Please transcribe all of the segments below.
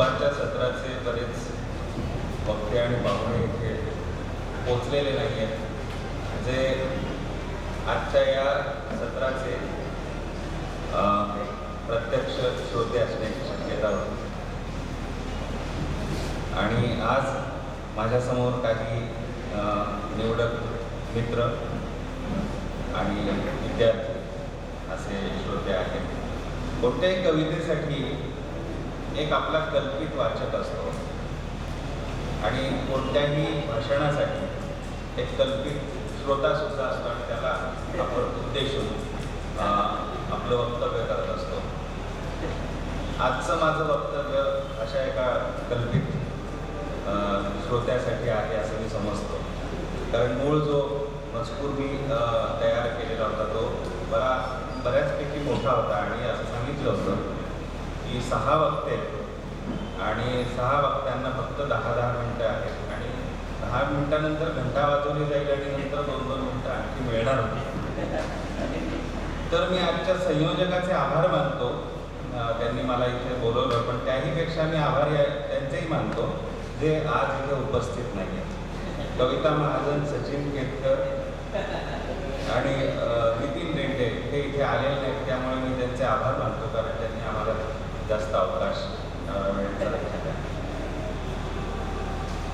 दुपारच्या सत्राचे बरेच वक्ते आणि पाहुणे इथे पोचलेले नाही आहेत जे आजच्या या सत्राचे प्रत्यक्ष श्रोते असण्याची शक्यता होती. आणि आज माझ्यासमोर काही निवडक मित्र आणि विद्यार्थी असे श्रोते आहेत. कोणत्याही कवितेसाठी एक आपला कल्पित वाचक असतो. आणि कोणत्याही भाषणासाठी एक कल्पित श्रोता सुद्धा असतो आणि त्याला आपण उद्देशून आपलं वक्तव्य करत असतो. आजचं माझं वक्तव्य अशा एका कल्पित श्रोत्यासाठी आहे असं मी समजतो. कारण मूळ जो मजकूर मी तयार केलेला होता तो बरा बऱ्याचपैकी मोठा होता आणि असं सांगितलं होतं. की सहा वक्ते आणि सहा वक्त्यांना फक्त दहा दहा मिनटं आहेत. आणि दहा मिनटानंतर घंटा वाजवली जाईल आणि नंतर दोन दोन मिनटं आणखी मिळणार होती. तर मी आजच्या संयोजकाचे आभार मानतो. त्यांनी मला इथे बोलवलं पण त्याहीपेक्षा मी आभारी आहे त्यांचेही मानतो जे आज इथे उपस्थित नाही आहेत. कविता महाजन सचिन केतकर आणि नितीन रेंडे हे इथे आलेले नाहीत त्यामुळे मी त्यांचे आभार मानतो कारण त्यांनी आम्हाला जास्त अवकाश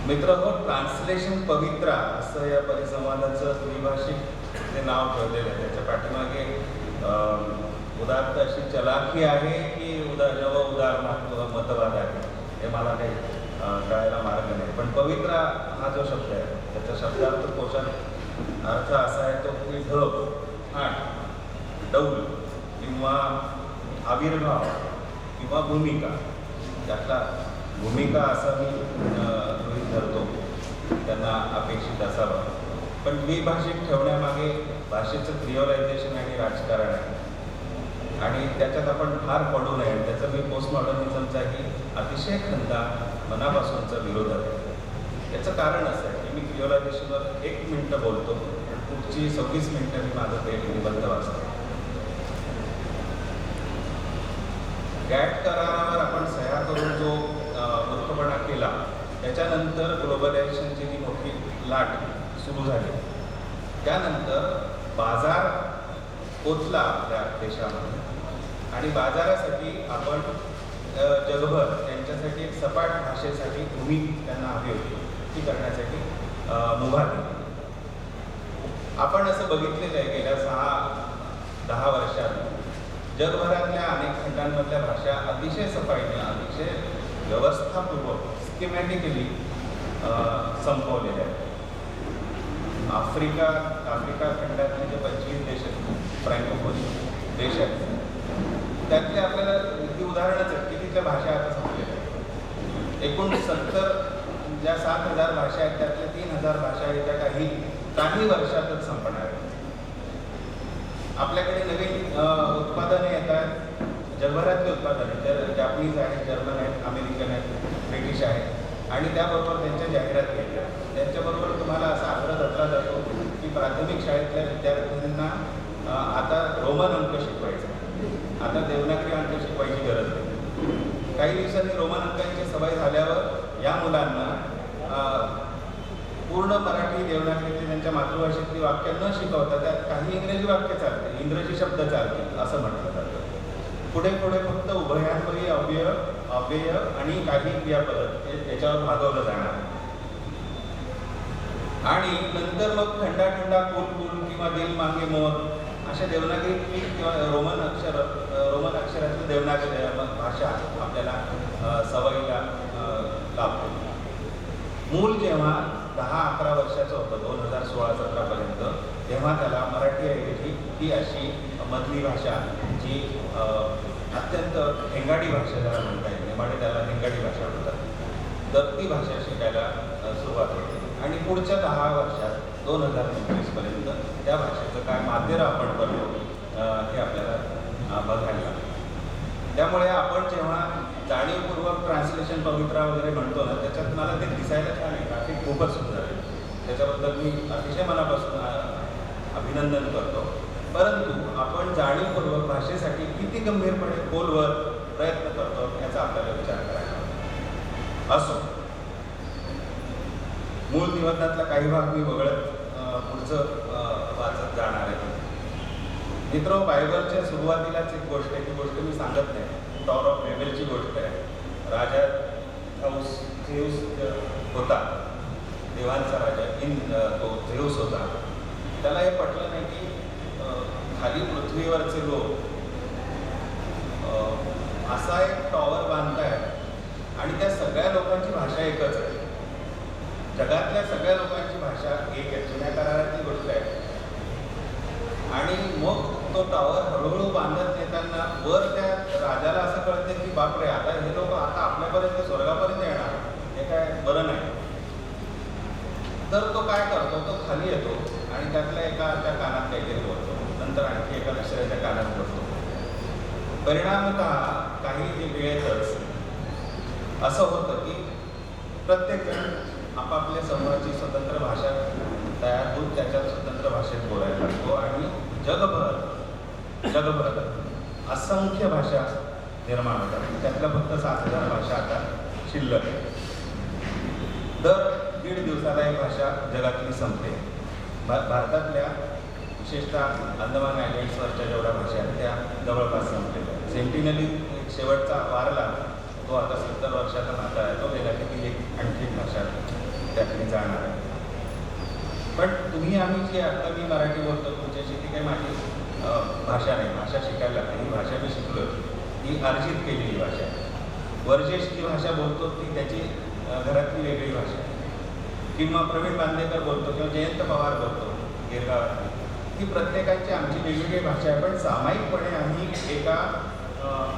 मित्र हो ट्रान्सलेशन पवित्रा असं या परिसंवादाचं द्विभाषिक ते नाव ठेवलेलं आहे. त्याच्या पाठीमागे अं, उदात्त अशी चलाखी आहे की उदा जव उदाहरणार्थ मतवाद आहे. हे मला काही कळायला मार्ग नाही. पण पवित्रा हा जो शब्द आहे त्याचा शब्दार्थ कोशात अर्थ असा आहे तो की ढग आठ डौल किंवा आविर्भाव किंवा भूमिका. त्यातला भूमिका असा मी गृहित धरतो. त्यांना अपेक्षित असावा. पण द्विभाषिक ठेवण्यामागे भाषेचं क्रिओलायझेशन आणि राजकारण आहे. आणि त्याच्यात आपण फार पडू नये. त्याचं मी पोस्टमॉडर्निझमचाही अतिशय खंदा मनापासूनचा विरोध आहे. याचं कारण असं आहे की मी क्रिओलायझेशनवर एक मिनटं बोलतो. पण पुढची सव्वीस मिनटं मी माझं ते निबंध वाचतो. गॅट करारावर आपण सह्या करून जो अं, मूर्खपणा केला त्याच्यानंतर ग्लोबलायझेशनची जी मोठी लाट सुरू झाली. त्यानंतर बाजार पोचला आपल्या देशामध्ये. आणि बाजारासाठी आपण जगभर त्यांच्यासाठी एक सपाट भाषेसाठी भूमी त्यांना हवी होती. ती करण्यासाठी मुभा दिली आपण असं बघितलेलं आहे गेल्या सहा दहा वर्षात जगभरातल्या अनेक खंडांमधल्या भाषा अतिशय सफाईने अतिशय व्यवस्थापूर्वक स्किमॅटिकली संपवलेल्या आहेत. आफ्रिका आफ्रिका खंडातले जे पंचवीस देश आहेत फ्रँकोफोन देश आहेत त्यातले आपल्याला किती उदाहरणच आहेत की तिथल्या भाषा आता संपलेल्या आहेत. एकूण सत्तर ज्या सात हजार भाषा आहेत त्यातल्या तीन हजार भाषा आहेत त्या काही काही वर्षातच संपणार आहेत. आपल्याकडे नवीन अं, उत्पादने येत आहेत जगभरातली उत्पादने तर जापनीज आहेत जर्मन आहेत अमेरिकन आहेत ब्रिटिश आहेत. आणि त्याबरोबर त्यांच्या जाहिरात केल्या त्यांच्याबरोबर तुम्हाला असा आग्रह धरला जातो की प्राथमिक शाळेतल्या विद्यार्थ्यांना आता रोमन अंक शिकवायचा आता देवनागरी अंक शिकवायची गरज नाही. काही दिवसांनी रोमन अंकांची सवय झाल्यावर या मुलांना पूर्ण मराठी देवनागरीची त्यांच्या मातृभाषेतली वाक्य न शिकवता त्यात काही इंग्रजी वाक्य चालते इंग्रजी शब्द चालतील असं म्हटलं जातं. पुढे पुढे फक्त उभयान्वयी अव्यय अव्यय आणि काही क्रियापद याच्यावर त्याच्यावर भागवलं जाणार. आणि नंतर मग थंडा थंडा कोण कोण किंवा दिल मागे मग अशा देवनागरी किंवा रोमन अक्षर रोमन अक्षराची देवनागरी भाषा आपल्याला सवयीला लाभते. मूल जेव्हा दहा अकरा वर्षाचं होतं दोन हजार सोळा सतरापर्यंत तेव्हा त्याला मराठी ऐवजी ती अशी मधली भाषा जी अत्यंत हेंगाडी भाषा ज्याला म्हणता येईल नेमाडे त्याला हेंगाडी भाषा म्हणतात. तर ती भाषा शिकायला सुरुवात होते. आणि पुढच्या दहा वर्षात दोन हजार पंचवीसपर्यंत त्या भाषेचं काय माध्यम आपण करतो हे आपल्याला बघायला लागतं त्यामुळे आपण जेव्हा जाणीवपूर्वक ट्रान्सलेशन पवित्रा वगैरे म्हणतो ना त्याच्यात मला ते दिसायला छान आहे. ग्राफिक खूपच सुंदर आहे. त्याच्याबद्दल मी अतिशय मनापासून अभिनंदन करतो. परंतु आपण जाणीवपूर्वक भाषेसाठी किती गंभीरपणे खोलवर प्रयत्न करतो याचा आपल्याला विचार करायला असो. मूळ निबंधातला काही भाग मी वगळत पुढचं वाचत जाणार आहे. मित्र बायबलच्या सुरुवातीलाच एक गोष्ट आहे ती गोष्ट मी सांगत नाही. टॉवर ऑफ बेबेलची गोष्ट आहे. राजा झेऊस झेऊस होता. देवांचा राजा इन तो झेऊस होता. त्याला हे पटलं नाही की खाली पृथ्वीवरचे लोक. असा एक टॉवर बांधताय आणि त्या सगळ्या लोकांची भाषा एकच आहे. जगातल्या सगळ्या लोकांची भाषा एक आहे. जुन्या करारातली गोष्ट आहे. आणि मग तो टॉवर हळूहळू बांधत नेताना वर त्या राजाला असं कळते की बापरे आता हे लोक आता आपल्यापर्यंत स्वर्गापर्यंत येणार. हे काय बरं नाही. तर तो काय करतो? तो खाली येतो आणि त्यातल्या एका त्या कानात काहीतरी बोलतो. नंतर आणखी एका दुसऱ्याच्या कानात पडतो. परिणामतः काही जे वेळेतच असं होतं की प्रत्येक जण आपापल्या समूहाची स्वतंत्र भाषा तयार होऊन त्याच्या स्वतंत्र भाषेत बोलायला लागतो आणि जगभर जगभर असंख्य भाषा निर्माण होतात. त्यातल्या फक्त सात हजार भाषा आता शिल्लक आहे दर दीड दिवसाला एक भाषा जगातली संपते. भारतातल्या विशेषतः अंदमान आयलंड्सवरच्या जेवढ्या भाषा आहेत त्या जवळपास संपलेल्या सेंटिनली शेवटचा वारला तो आता सत्तर वर्षाचा नाता आहे. तो गेला की ती एक आणखी भाषा त्यातली जाणार आहे. पण तुम्ही आम्ही जे आता मी मराठी बोलतो तुमच्याशी ती काही माझी भाषा नाही. भाषा शिकायला लागते. ही भाषा मी शिकलो ही अर्जित केलेली भाषा आहे. वर्जेश जी भाषा बोलतो ती त्याची घरातली वेगळी भाषा आहे. किंवा प्रवीण बांदेकर बोलतो किंवा जयंत पवार बोलतो गिरगावातली. ती प्रत्येकाची आमची वेगवेगळी भाषा आहे पण सामायिकपणे आम्ही एका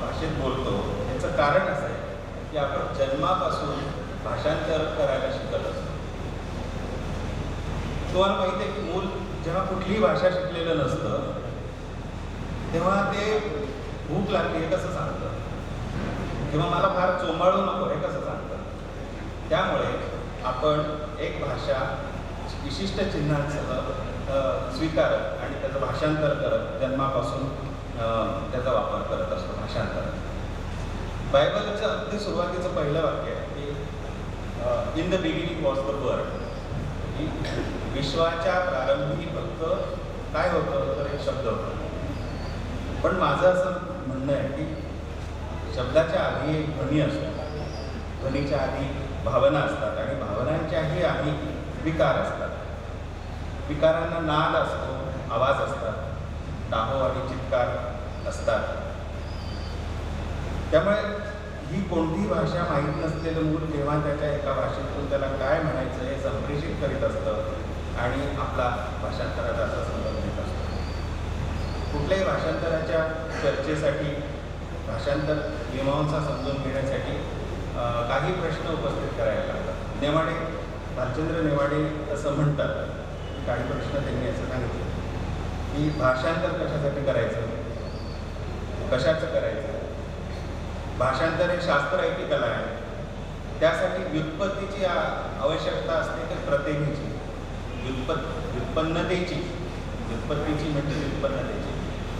भाषेत बोलतो. याचं कारण असं आहे की आपण जन्मापासून भाषांतर करायला शिकत असतो. तुम्हाला माहिती आहे की मूल जेव्हा कुठलीही भाषा शिकलेलं नसतं तेव्हा ते भूक लागली हे कसं सांगतं? किंवा मला फार चोंबाळू नको हे कसं सांगतं? त्यामुळे आपण एक भाषा विशिष्ट चिन्हांसह स्वीकारत आणि त्याचं भाषांतर करत जन्मापासून त्याचा वापर करत असतो भाषांतर. बायबलचं अगदी सुरुवातीचं पहिलं वाक्य आहे की in the beginning was the word की विश्वाच्या प्रारंभी फक्त काय होतं तर एक शब्द होतं. पण माझं असं म्हणणं आहे की शब्दाच्या आधी एक ध्वनी असतो. ध्वनीच्या आधी भावना असतात आणि भावनांच्याही आधी विकार असतात. विकारांना नाद असतो आवाज असतात दाहो आणि चित्कार असतात. त्यामुळे ही कोणती भाषा माहीत नसलेलं मूल जेव्हा त्याच्या एका भाषेतून त्याला काय म्हणायचं हे संप्रेषित करीत असतं आणि आपला भाषांतराचा संबंध येत असतो. कुठल्याही भाषांतराच्या चर्चेसाठी भाषांतर मीमांसा समजून घेण्यासाठी काही प्रश्न उपस्थित करायला लागतात. नेवाडे भालचंद्र नेवाडे असं म्हणतात काही प्रश्न त्यांनी असं सांगितलं. की भाषांतर कशासाठी करायचं? कशाचं करायचं? भाषांतर हे शास्त्र आहे की कला आहे? त्यासाठी व्युत्पत्तीची आवश्यकता असते तर प्रतिमेची व्युत्पत् व्युत्पन्नतेची. व्युत्पत्तीची म्हणजे व्युत्पन्नतेची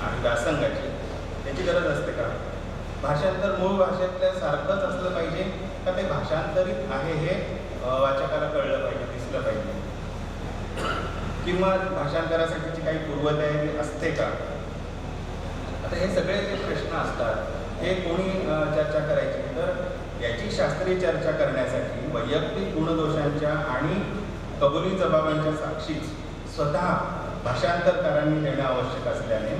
आणि व्यासंगाची. त्याची गरज असते का? भाषांतर मूळ भाषेतल्या सारखंच असलं पाहिजे का ते भाषांतरित आहे हे वाचकाला कळलं पाहिजे दिसलं पाहिजे? किंवा भाषांतरासाठीची काही पूर्वतयारी असते का? आता हे सगळे जे प्रश्न असतात हे कोणी चर्चा करायची? तर याची शास्त्रीय चर्चा करण्यासाठी वैयक्तिक गुणदोषांच्या आणि कबुली जबाबांच्या साक्षीच स्वतः भाषांतरकारांनी देणं आवश्यक असल्याने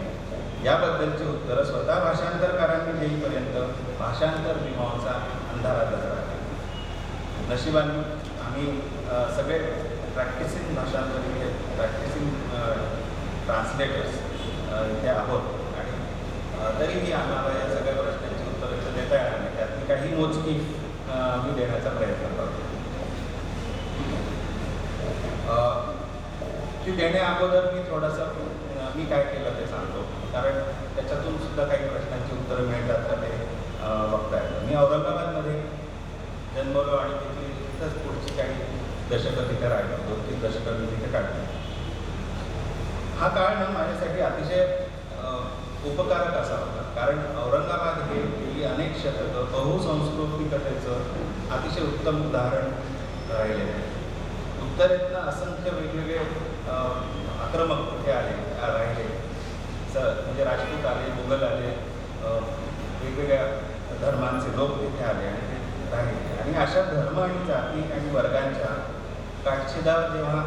याबद्दलची उत्तरं स्वतः भाषांतरकारांनी देईपर्यंत भाषांतर मीमांसा अंधारातच राहते नशिबाने आम्ही सगळे प्रॅक्टिसिंग भाषांतरी प्रॅक्टिसिंग ट्रान्सलेटर्स uh, uh, इथे आहोत. आणि तरी तरीही आम्हाला या सगळ्या प्रश्नांची उत्तर लक्ष देता येणार नाही. त्यातली काही मोजकी मी देण्याचा प्रयत्न करतो. ती देण्या अगोदर मी थोडंसं मी काय केलं ते सांगतो. कारण त्याच्यातून सुद्धा काही प्रश्नांची उत्तरं मिळतात का ते बघता येतं. मी औरंगाबादमध्ये जन्मलो आणि तिथली तिथंच पुढची काही दशकं तिथे राहिलो. दोन तीन दशकं मी तिथे काढली. हा काळ ना माझ्यासाठी अतिशय उपकारक असा होता. कारण औरंगाबाद हे गेली अनेक शतकं बहुसंस्कृतिकतेचं अतिशय उत्तम उदाहरण राहिले. उत्तरेतनं असंख्य वेगवेगळे आक्रमक हे आले राहिले. स म्हणजे राजपूत आले मुघल आले वेगवेगळ्या धर्मांचे लोक तिथे आले आणि ते राहिले. आणि अशा धर्म आणि जाती आणि वर्गांच्या काठशिदा जेव्हा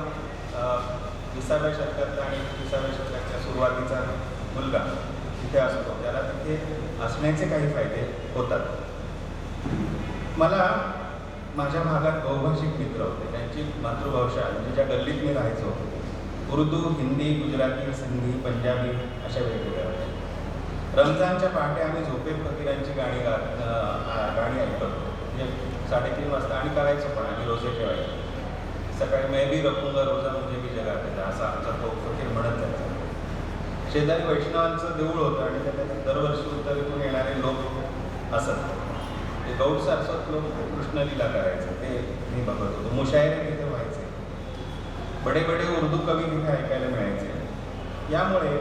विसाव्या शतकातला आणि विसाव्या शतकाच्या सुरुवातीचा मुलगा तिथे असतो. त्याला तिथे असण्याचे काही फायदे होतात. मला माझ्या भागात बहुभाषिक मित्र होते. त्यांची मातृभाषा म्हणजे ज्या गल्लीत मी राहायचो उर्दू हिंदी गुजराती सिंधी पंजाबी अशा वेगवेगळ्या होत्या रमजानच्या पहाटे आम्ही झोपे फकीरांची गाणी गा गाणी ऐकत होतो. म्हणजे साडेतीन वाजता आणि करायचो पण आम्ही रोजे ठेवायचो. सकाळी मैं भी रखूंगा रोजा मुझे भी जगा देता असा आमचा तो फकीर म्हणत जायचा शेजारी वैष्णवांचं देऊळ होतं आणि त्याच्यात दरवर्षी उत्तरेतून येणारे लोक असत. ते गौड सारस्वत लोक कृष्णलीला करायचे ते मी बघत होतो. मुशायरे तिथे व्हायचे. बडे बडे उर्दू कवी तिथे ऐकायला मिळायचे. यामुळे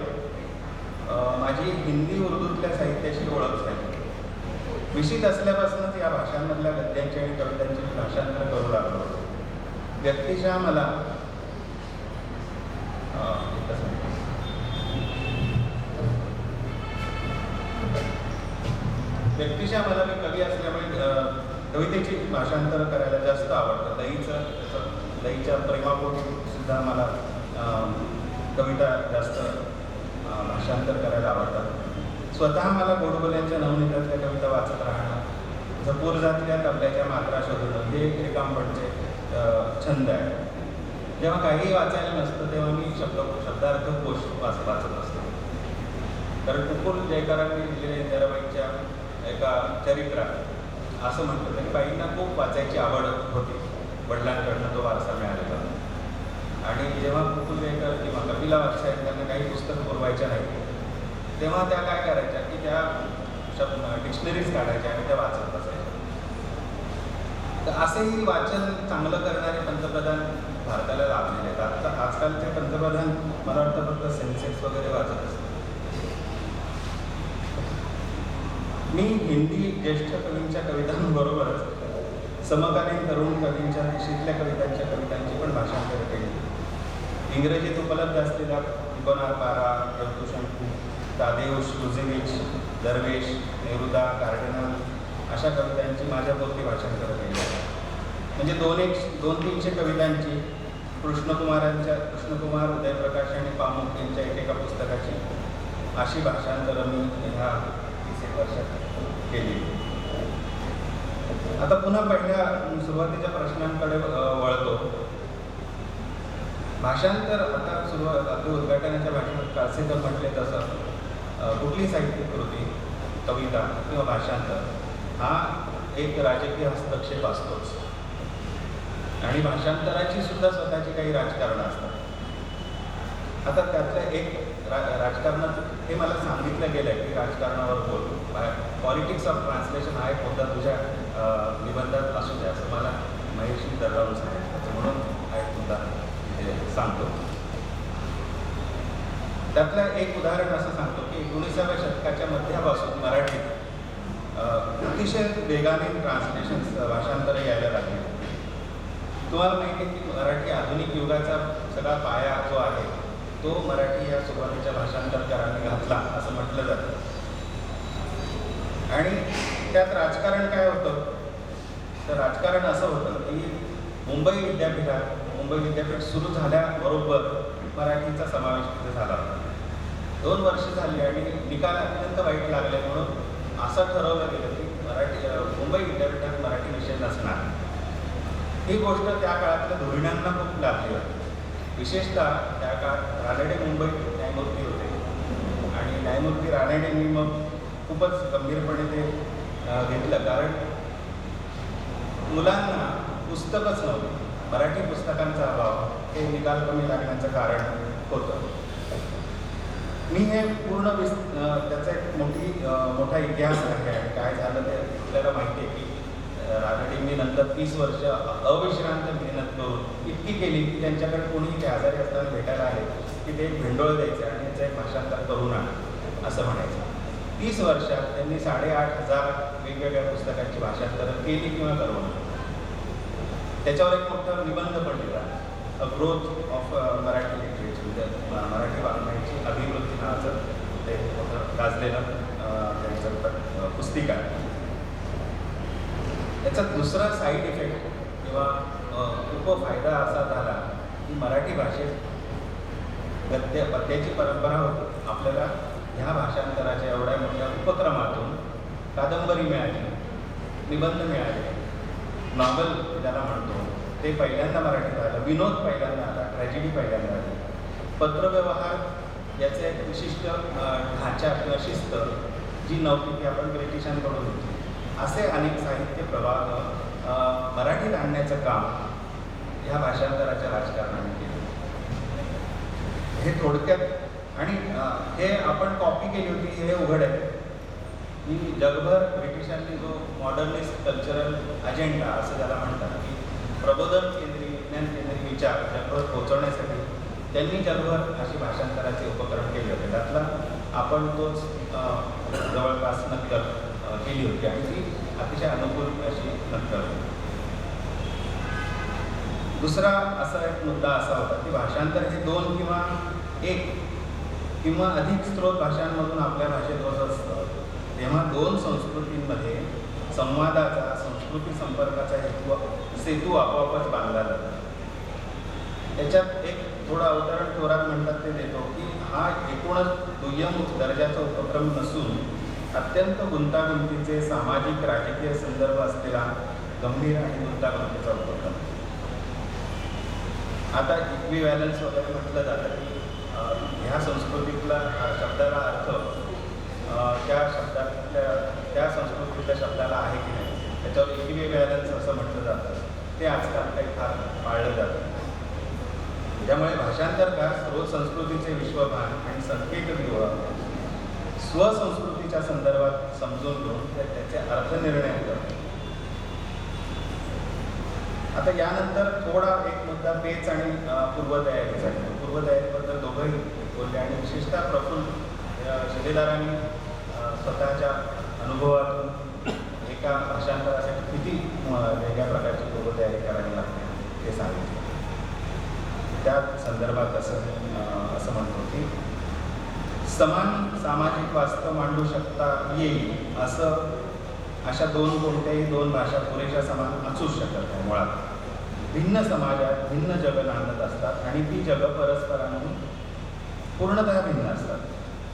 माझी हिंदी उर्दूतल्या साहित्याशी ओळख झाली. विशित असल्यापासूनच या भाषांमधल्या गद्यांची आणि कवितांची भाषांतर करू लागलो व्यक्तिशः मला व्यक्तिशः मला मी कवी असल्यामुळे कवितेची भाषांतर करायला जास्त आवडतं. लईचं त्याचं लईच्या प्रेमापोटी सुद्धा मला कविता जास्त भाषांतर करायला आवडतात. स्वतः मला गोडबोल्यांच्या नवनीतातल्या कविता वाचत राहणं जपूर जातल्या तबल्याच्या मात्रा शोधणं हे एक काम पडते. छंद आहे. जेव्हा काही वाचायला नसतं तेव्हा मी शब्द शब्दार्थ कोश वाच वाचत असतो. कारण कुकुल जयकारांनी लिहिलेल्या इंदिराबाईंच्या एका चरित्रात असं म्हटलं तरी बाईंना खूप वाचायची आवड होती. वडिलांकडनं तो वारसा मिळालेला. आणि जेव्हा कुकुल जयकर किंवा कपिला वाटसाहेब त्यांना काही पुस्तक पुरवायच्या नाही तेव्हा त्या काय करायच्या की त्या शब्द डिक्शनरीज काढायच्या आणि त्या वाचत बसायच्या. तर असेही वाचन चांगलं करणारे पंतप्रधान भारताला लाभलेले आहेत. आता आजकालचे पंतप्रधान मला वाटतं फक्त सेन्सेक्स वगैरे वाचत असतात मी हिंदी ज्येष्ठ कवींच्या कवितांबरोबरच समकालीन तरुण कवींच्या देशीतल्या कवितांच्या कवितांची पण भाषांतर केली. इंग्रजीत उपलब्ध असलेल्या इकोनार पारा प्रदूषण तादेउश रुझेविच दरवेश नेरुदा कार्डिनल अशा कवितांची माझ्या पोटी भाषांतर आहे. म्हणजे दोन एक दोन तीनशे कवितांची कृष्णकुमारांच्या कृष्णकुमार उदयप्रकाश आणि पामुख यांच्या एकेका पुस्तकाची अशी भाषांतरं मी ह्या तीस एक वर्षात केली. आता पुन्हा पहिल्या सुरुवातीच्या प्रश्नांकडे वळतो. भाषांतर आता सुरुवात आपल्या उद्घाटनाच्या भाषणात प्रसिद्ध म्हटले तसं कुठली साहित्यिक कृती कविता किंवा भाषांतर? हा एक राजकीय हस्तक्षेप असतोच. आणि भाषांतराची सुद्धा स्वतःची काही राजकारणं असतात. आता त्यातलं एक रा राजकारणात हे मला सांगितलं गेलं की राजकारणावर बोल. पॉलिटिक्स ऑफ ट्रान्सलेशन हा एक मुद्दा तुझ्या निबंधात असू द्या असं मला महेशनी दरडावून सांगितलं. म्हणून हा एक मुद्दा सांगतो. त्यातलं एक उदाहरण असं सांगतो की एकोणीसाव्या शतकाच्या मध्यापासून मराठीत अ, अतिशय वेगाने ट्रान्सलेशन भाषांतर यायला लागले. तुम्हाला माहिती आहे की मराठी आधुनिक युगाचा सगळा पाया जो आहे तो मराठी या सुरुवातीच्या भाषांतरकारांनी घातला असं म्हटलं जातं. आणि त्यात राजकारण काय होतं? तर राजकारण असं होतं की मुंबई विद्यापीठात मुंबई विद्यापीठ सुरू झाल्याबरोबर मराठीचा समावेश तिथे झाला होता. दोन वर्ष झाली आणि निकाल अत्यंत वाईट लागले म्हणून असं ठरवलं गेलं की मराठी मुंबई विद्यापीठात मराठी विषय नसणार ही गोष्ट त्या काळातल्या धोरणांना खूप लाभली होती. विशेषतः त्या काळात रानडे मुंबईत न्यायमूर्ती होते. आणि न्यायमूर्ती रानडेंनी मग खूपच गंभीरपणे ते घेतलं. कारण मुलांना पुस्तकच नव्हती. मराठी पुस्तकांचा अभाव हे निकाल कमी लागण्याचं कारण होतं. मी हे पूर्ण विस त्याचा एक मोठी मोठा इतिहास आहे आणि काय झालं ते आपल्याला माहिती आहे की अ, नंतर तीस वर्ष अविश्रांत मेहनत करून इतकी केली की त्यांच्याकडे कोणीही ते आजारी असताना भेटायला आले की ते एक भेंडोळ द्यायचे आणि त्याचं एक भाषांतर करून आणा असं म्हणायचं. तीस वर्षात त्यांनी साडेआठ हजार वेगवेगळ्या पुस्तकांची भाषांतरं केली किंवा करून त्याच्यावर एक मोठा निबंध पण लिहिला. A growth of Marathi literature म्हणजे मराठी वाङ्मय अभिवृद्धी नावाचं ते गाजलेलं त्यांचं पुस्तिका. आहे याचा दुसरा साईड इफेक्ट किंवा खूप उपफायदा असा झाला की मराठी भाषेत गद्य पद्याची परंपरा होती. आपल्याला ह्या भाषांतराच्या एवढ्या मोठ्या उपक्रमातून कादंबरी मिळाली निबंध मिळाले. नॉवल ज्याला म्हणतो ते पहिल्यांदा मराठीत आलं. विनोद पहिल्यांदा आला ट्रॅजेडी पहिल्यांदा आली. पत्रव्यवहार याचे एक विशिष्ट अं, ढाचा किंवा शिस्त जी नव्हती ती आपण ब्रिटिशांकडून होती असे अनेक साहित्य प्रवाह मराठीत आणण्याचं काम ह्या भाषांतराच्या राजकारणाने केलं. हे थोडक्यात आणि हे आपण कॉपी केली होती हे उघड. आहे की जगभर ब्रिटिशांनी जो मॉडर्निस्ट कल्चरल अजेंडा असं त्याला म्हणतात की प्रबोधन केंद्रीय विज्ञान केंद्रीय विचार जगभर पोहोचवण्यासाठी त्यांनी जगभर अशी भाषांतराचे उपक्रम केले होते त्यातला आपण तोच अं, जवळपास नक्कल केली होती. आणि ती अतिशय अनुकूल अशी नक्कल दुसरा असा एक मुद्दा असा होता की भाषांतर हे दोन किंवा एक किंवा अधिक स्रोत भाषांमधून आपल्या भाषेत होत असतं. तेव्हा दोन संस्कृतींमध्ये संवादाचा संस्कृती संपर्काचा हेतू सेतू आपोआपच बांधला जातो. त्याच्यात एक थोडं अवतरण थोरात म्हणतात ते देतो की हा एकूणच दुय्यम दर्जाचा उपक्रम नसून अत्यंत गुंतागुंतीचे सामाजिक राजकीय संदर्भ असलेला गंभीर आणि गुंतागुंतीचा उपक्रम. आता इक्विव्हॅलन्स वगैरे म्हटलं जातं की ह्या संस्कृतीतला शब्दाला अर्थ त्या शब्दातल्या त्या संस्कृतीतल्या शब्दाला आहे की नाही? त्याच्यावर इक्विव्हॅलन्स असं म्हटलं जातं. ते आजकाल काही फार पाळलं जातं. त्यामुळे भाषांतरकार स्रोत संस्कृतीचे विश्वभान आणि संकेत गृह स्वसंस्कृतीच्या संदर्भात समजून घेऊन त्याचे अर्थनिर्णय करतात. आता यानंतर थोडा एक मुद्दा पेच आणि अ, पूर्वतयारीचा पूर्वतयारीबद्दल दोघंही बोलले आणि विशेषतः प्रफुल्ल शिलेदारांनी स्वतःच्या अनुभवातून एका भाषांतरासाठी किती वेगळ्या प्रकारची पूर्वतयारी करावी लागते ते सांगितले. त्या संदर्भात असं असं म्हणतो की समान सामाजिक वास्तव मांडू शकता येईल असं अशा दोन कोणत्याही दोन भाषा पुरेशा समान असूच शकत नाही मुळात. भिन्न समाजात भिन्न जगं नांदत असतात आणि ती जगं परस्परांनी पूर्णतः भिन्न असतात.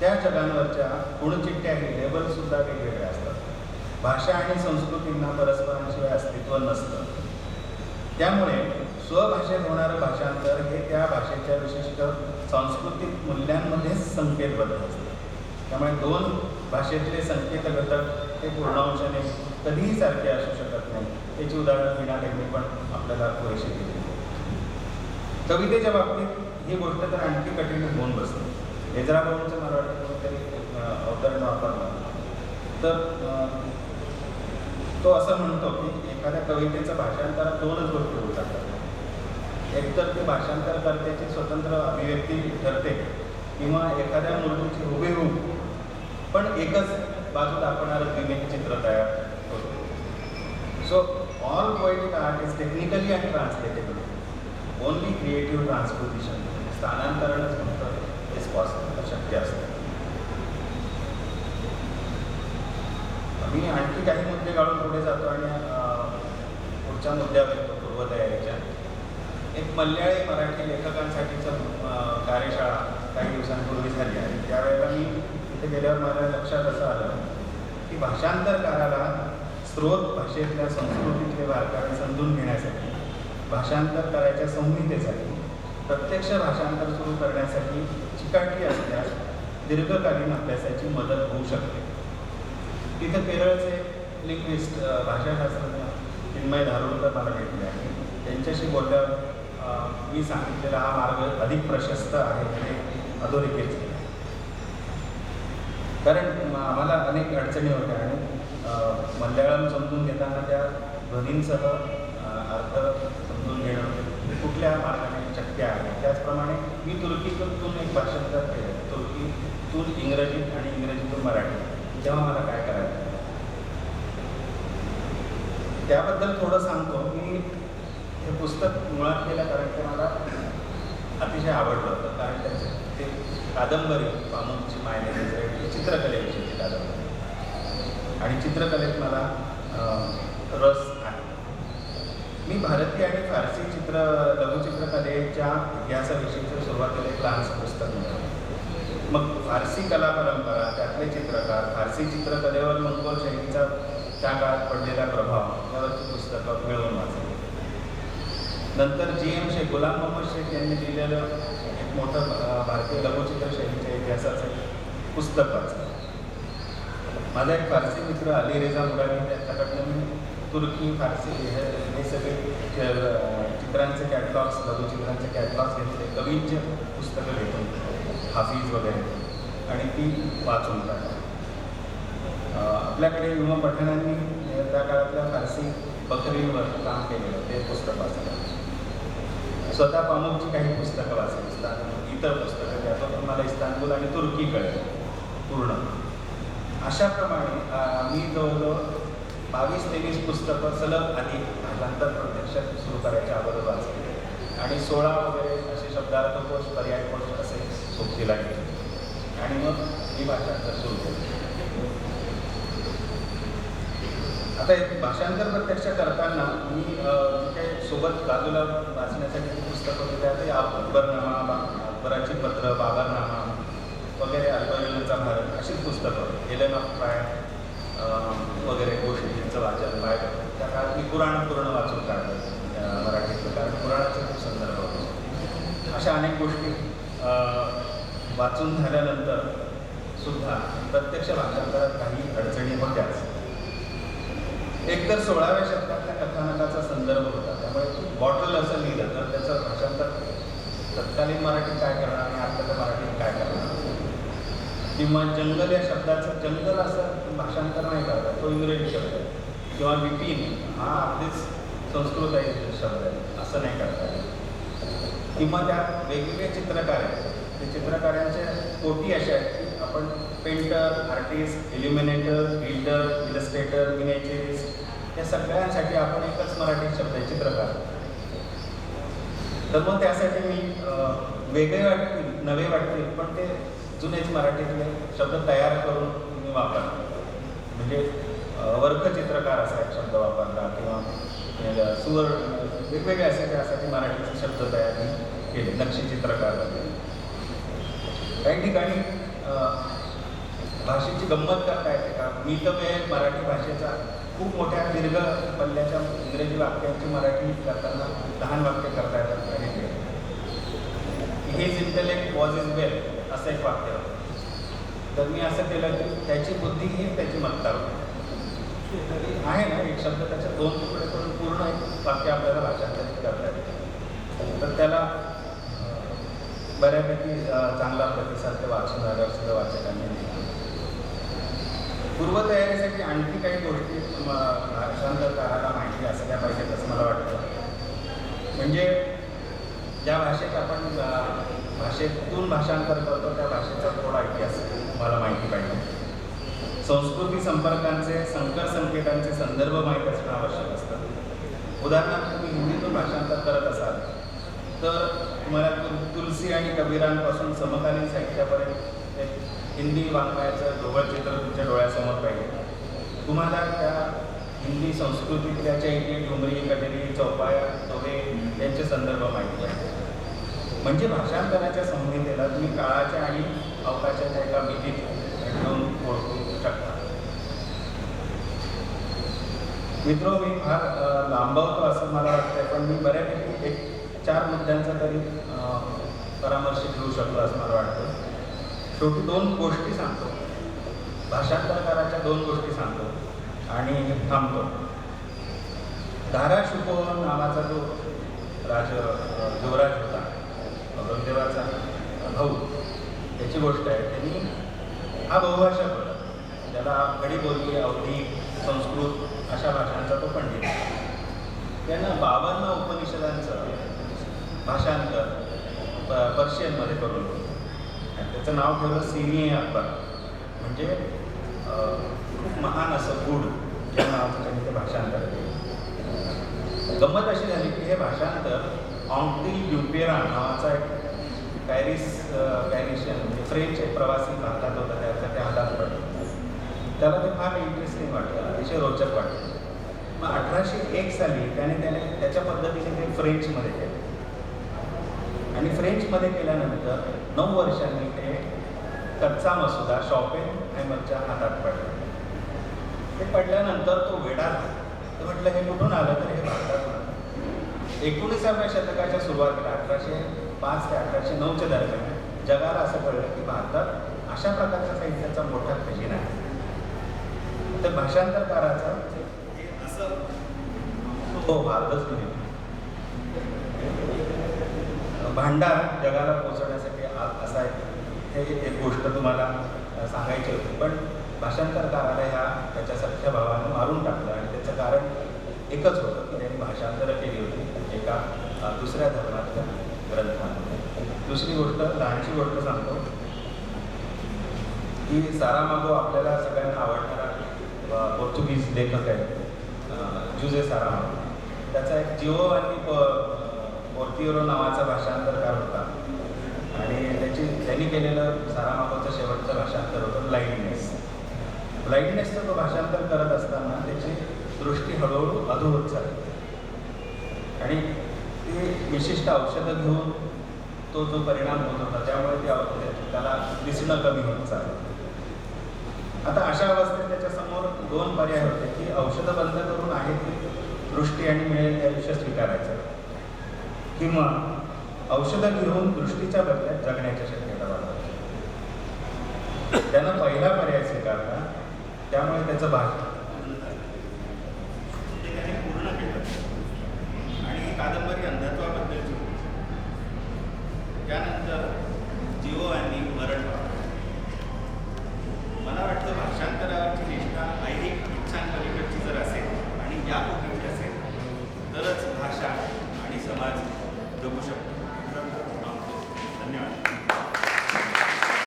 त्या जगांवरच्या गुणचिट्ट्याही लेबलसुद्धा वेगवेगळ्या असतात. भाषा आणि संस्कृतींना परस्परांशिवाय अस्तित्व नसतं. त्यामुळे स्वभाषेत होणारं भाषांतर हे त्या भाषेच्या विशिष्ट सांस्कृतिक मूल्यांमध्येच संकेतबद्ध असते. त्यामुळे दोन भाषेतले संकेत घटक हे पूर्णांशाने कधीही सारखे असू शकत नाही. त्याची उदाहरणं मीना यांनी पण आपल्याला पुरेशी दिली. कवितेच्या बाबतीत ही गोष्ट तर आणखी कठीण होऊन बसते. हैदराबादचं मराठी कोणतरी अवतरण वापरलं. तर तो असं म्हणतो की एखाद्या कवितेचं भाषांतरात दोनच गोष्टी होऊ शकतात. एकतर ते भाषांतरकर्त्याची स्वतंत्र अभिव्यक्ती ठरते किंवा एखाद्या मूर्तीची हुबेहूब. पण एकच बाजू दाखवणारं द्विमेक चित्र तयार होतं. So all poetic art is technically and translatable only creative transposition स्थानांतरणच फक्त इज पॉसिबल शक्य असतं. मी आणखी काही मुद्दे काढून पुढे जातो आणि पुढच्या मुद्द्यावर येतो पूर्वतयारीच्या एक मल्याळी मराठी लेखकांसाठीचं कार्यशाळा काही दिवसांपूर्वी झाली आणि त्यावेळेला मी तिथे गेल्यावर माझ्या लक्षात असं आलं की भाषांतरकाराला स्रोत भाषेतल्या संस्कृतीतले वारकावे समजून घेण्यासाठी भाषांतर करायच्या संहितेसाठी प्रत्यक्ष भाषांतर सुरू करण्यासाठी चिकाटी असल्यास दीर्घकालीन अभ्यासाची मदत होऊ शकते. तिथे केरळचे लिंग्विस्ट भाषाशास्त्रज्ञ चिन्मय धारुरकर मला भेटले आहे त्यांच्याशी बोलल्यावर मी सांगितलेला हा मार्ग अधिक प्रशस्त आहे हे अधोरेखित. कारण आम्हाला अनेक अडचणी होत्या आणि मल्याळम समजून घेताना त्या ध्वनींसह अर्थ समजून घेणं कुठल्या मार्गाने शक्य आहे? त्याचप्रमाणे मी तुर्कीतून एक भाषांतर केलं. तुर्कीतून इंग्रजीत आणि इंग्रजीतून मराठी. तेव्हा मला काय करायचं? त्याबद्दल थोडं सांगतो. की हे पुस्तक मुळात केलं कारण ते मला अतिशय आवडलं होतं. कारण त्याचे ते कादंबरी पामुकची मायने चित्रकलेविषयी ती कादंबरी. आणि चित्रकलेत मला रस आहे. मी भारतीय आणि फारसी चित्र लघुचित्रकलेच्या इतिहासाविषयीचं सुरुवातीला एक लहानसं पुस्तक मिळालं मग फारसी कला परंपरा त्यातले चित्रकार फारसी चित्रकलेवर मंगोल शैलीचा त्या काळात पडलेला प्रभाव यावरची पुस्तकं मिळवून वाचली. नंतर जी एम शेख गुलाम मोहम्मद शेख यांनी लिहिलेलं एक मोठं भारतीय लघुचित्र शैलीच्या इतिहासाचं पुस्तक वाचलं. माझा एक फारसी मित्र अली रेझा मुरारी त्याच्याकडनं मी तुर्की फारसी हे सगळे चित्रांचे कॅटलॉग्स लघुचित्रांचे कॅटलॉग्स घेतले कवींचे पुस्तकं घेतो हाफीज वगैरे. आणि ती वाचून काढली. आपल्याकडे विमा पठाणांनी त्या काळातल्या फारसी बकरींवर काम केलेलं ते पुस्तक वाचलं. स्वतः पामुकची काही पुस्तकं वाचली इस्तानबुल इतर पुस्तकं त्यातून मला इस्तानबुल आणि तुर्की कळेल पूर्ण. अशाप्रमाणे मी जवळजवळ बावीस तेवीस पुस्तकं सलग आधी नंतर प्रत्यक्षात सुरू करायच्या अगोदर वाचली. आणि सोळा वगैरे असे शब्दार्थकोश पर्यायकोश असे सोबतीला गेले आणि मग ही भाषांतर सुरू केली. आता भाषांतर प्रत्यक्ष करताना मी काही म्हणजे सोबत बाजूला वाचण्यासाठी पुस्तक पुस्तकं होती अकबरनामा बा अकबराची पत्र बाबरनामा वगैरे अकबरीचा भारत अशीच पुस्तकं एलन ऑफ प्राय वगैरे गोष्टींचं वाचन बाय त्या काळात मी पुराण पूर्ण वाचून काढलं मराठीचं मराठीतलं कारण पुराणाचा खूप संदर्भ होतो. अशा अनेक गोष्टी वाचून झाल्यानंतर सुद्धा प्रत्यक्ष भाषांतरात काही अडचणी होत्याच. एकतर सोळाव्या शतकातल्या कथानकाचा संदर्भ होता त्यामुळे बॉटल असं लिहिलं तर त्याचं भाषांतर तत्कालीन मराठीत काय करणार आणि आत्ताच्या मराठीत काय करणार? किंवा जंगल या शब्दाचं जंगल असं भाषांतर नाही करता तो इंग्रजी शब्द आहे. किंवा विपिन हा अगदीच संस्कृत आहे शब्द आहे असं नाही करता येत. किंवा त्या वेगवेगळे चित्रकार आहेत ते चित्रकारांच्या कोटी अशा आहेत की आपण painter artist illuminator builder illustrator miniaturist या सगळ्यांसाठी आपण एकच मराठी शब्द आहे चित्रकार तर मग त्यासाठी मी वेगळे वाटतील नवे वाटतील पण ते जुनेच मराठीतले शब्द तयार करून मी वापरतो. म्हणजे वर्गचित्रकार चित्रकार असा एक शब्द वापरला किंवा सुवर्ण वेगवेगळे असे त्यासाठी मराठीचे शब्द तयार केले नक्षी चित्रकार वगैरे. काही ठिकाणी भाषेची गंमत करता येते का? मी तर मी मराठी भाषेचा खूप मोठ्या दीर्घ पल्ल्याच्या इंग्रजी वाक्यांची मराठी करताना लहान वाक्य करता येतात हे ठिकाणी his intellect was is well असं एक वाक्य. होतं तर मी असं केलं की त्याची बुद्धी ही त्याची मत्ता होती. आहे ना एक शब्द त्याच्या दोन तुकडे करून पूर्ण एक वाक्य आपल्याला भाषांतरित करता येते. तर त्याला बऱ्यापैकी चांगला प्रतिसाद त्या वाचून आल्यावर सुद्धा वाचकांनी दिला. पूर्वतयारीसाठी आणखी काही गोष्टी भाषांतरकाराला माहिती असल्या पाहिजेत असं मला वाटतं. म्हणजे ज्या भाषेत आपण भाषेतून भाषांतर करतो त्या भाषेचा थोडा इतिहास मला माहिती पाहिजे. संस्कृती संपर्कांचे संकर संकेतांचे संदर्भ माहीत असणं आवश्यक असतं. उदाहरणार्थ तुम्ही हिंदीतून भाषांतर करत असाल तर तुम्हाला तुल तुलसी आणि कबीरांपासून समकालीन साहित्यापर्यंत हिंदी वाङ्मयाचं ढोबळ चित्र तुमच्या डोळ्यासमोर पाहिजे. तुम्हाला त्या हिंदी संस्कृतीतल्या चैती डोंगरी कटेरी चौपाया दोहे यांचे संदर्भ माहिती आहे. म्हणजे भाषांतराच्या संहितेला तुम्ही काळाच्या आणि अवकाशाच्या एका मितीत घेऊन ओळखू शकता. मित्र मी फार लांबवतो असं मला वाटतंय पण मी बऱ्यापैकी एक चार मुद्द्यांचा तरी परामर्श घेऊ शकलो असं मला वाटतं. शेवटी दोन गोष्टी सांगतो. भाषांतरकाराच्या दोन गोष्टी सांगतो आणि थांबतो. धारा नावाचा जो राज युवराज होता औरंगजेबाचा भाऊ त्याची गोष्ट आहे. त्यांनी हा बहुभाषा होता त्याला खडी बोलली अवधी संस्कृत अशा भाषांचा तो पंडित. त्यानं बावन्न उपनिषदांचं भाषांतर प- पर्शियनमध्ये करून. आणि त्याचं नाव ठेवलं सिनी अकबर म्हणजे खूप महान असं गुड या नावाचं त्यांनी ते भाषांतर केलं. गंमत अशी झाली की हे भाषांतर ऑंक्टिल युपेरा नावाचा एक पॅरिस पॅरिशियन म्हणजे फ्रेंच एक प्रवासी भारतात होता त्याचा त्या हातात पडलं. त्याला ते फार इंटरेस्टिंग वाटलं अतिशय रोचक वाटलं. मग अठराशे एक साली त्याने त्याने त्याच्या पद्धतीने ते फ्रेंचमध्ये केलं. आणि फ्रेंचमध्ये केल्यानंतर नऊ वर्षांनी ते कच्चा मसुदा शॉपेन हॅमरच्या हातात पडला. ते पडल्यानंतर तो वेडा झाला. तर म्हटलं हे कुठून आलं तर हे भारतातून आलं एकोणीसाव्या शतकाच्या सुरुवातीला अठराशे पाच ते अठराशे नऊच्या दरम्यान जगाला असं कळलं की भारतात अशा प्रकारच्या साहित्याचा मोठा खजिना आहे. तर भाषांतरकाराचा हे असं हो भारतच नाही भांडार जगाला पोचवण्यासाठी आ- असा आहे हे एक गोष्ट तुम्हाला सांगायची होती. पण भाषांतरकाराला ह्या त्याच्या सख्या भावानं मारून टाकलं आणि त्याचं कारण एकच होतं की त्यांनी भाषांतरं केली होती एका दुसऱ्या धर्मातल्या ग्रंथांमध्ये. दुसरी गोष्ट लहानची गोष्ट सांगतो. की सारामागो आपल्याला सगळ्यांना आवडणारा पोर्तुगीज लेखक आहे जुजे सारामागो त्याचा एक जिओ आणि प- पोर्तिओरो नावाचा भाषांतरकार होता. आणि त्याची त्यांनी केलेलं सारामागोचं शेवटचं भाषांतर होतं ब्लाइंडनेस. ब्लाइंडनेसचं तो भाषांतर करत असताना त्याची दृष्टी हळूहळू अधू होत चालली. आणि ते विशिष्ट औषधं घेऊन तो जो परिणाम होत होता त्यामुळे ते त्याला दिसणं कमी होत चाललं. आता अशा अवस्थेत त्याच्यासमोर दोन पर्याय होते की औषधं बंद करून आहे ती दृष्टी आणि मिळेल ते आयुष्य स्वीकारायचं. किंवा औषधं घेऊन दृष्टीच्या बदल्यात जगण्याच्या शक्यता वाढवते. त्यानं पहिला पर्याय स्वीकारला त्यामुळे त्याचं भाग ते म्हणजे त्याने पूर्ण केलं. आणि ही कादंबरी अंदर